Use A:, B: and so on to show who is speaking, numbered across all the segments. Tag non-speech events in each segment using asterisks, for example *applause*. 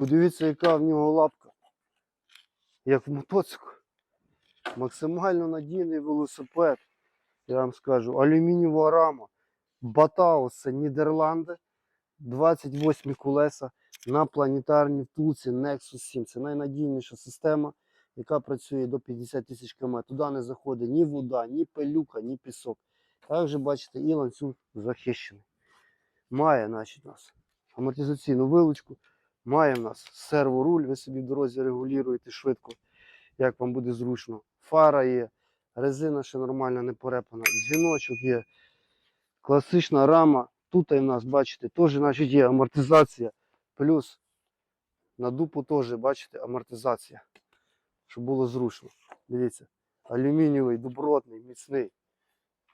A: Подивіться, яка в нього лапка. Як в мотоциклу. Максимально надійний велосипед. Я вам скажу, алюмінієва рама. Батаус це Нідерланди. 28 колеса на планетарній втулці Nexus 7. Це найнадійніша система, яка працює до 50 тисяч км. Туди не заходить ні вода, ні пилюка, ні пісок. Також бачите, і ланцюг захищений. Має, значить, нас амортизаційну вилучку. Має в нас серворуль, ви собі в дорозі регулюєте швидко, як вам буде зручно. Фара є, резина ще нормально не порепана, дзвіночок є, класична рама. Тут у нас, бачите, теж значить, є амортизація. Плюс на дупу теж, бачите, амортизація. Щоб було зручно. Дивіться, алюмінієвий, добротний, міцний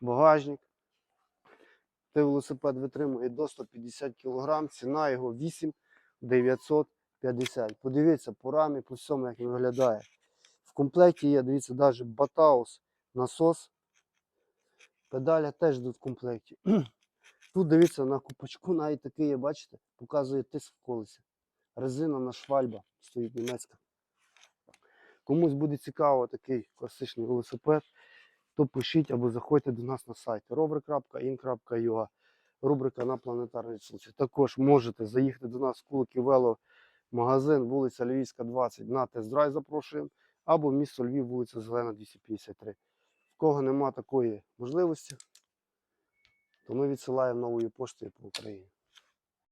A: багажник. Цей велосипед витримує до 150 кг, ціна його 8 950. Подивіться по рамі, по всьому, як він виглядає. В комплекті є, дивіться, навіть Батаус насос. Педаля теж йдуть в комплекті. *clears throat* Тут дивіться на купачку, навіть такий є, бачите, показує тиск в колесі. Резина на швальба стоїть німецька. Комусь буде цікаво такий класичний велосипед, то пишіть або заходьте до нас на сайт rover.in.ua рубрика на планетарний случай. Також можете заїхати до нас в Кулики Вело магазин, вулиця Львівська, 20 на тест-драйв запрошуємо, або місто Львів, вулиця Зелена, 253. В кого нема такої можливості, то ми відсилаємо новою поштою по Україні.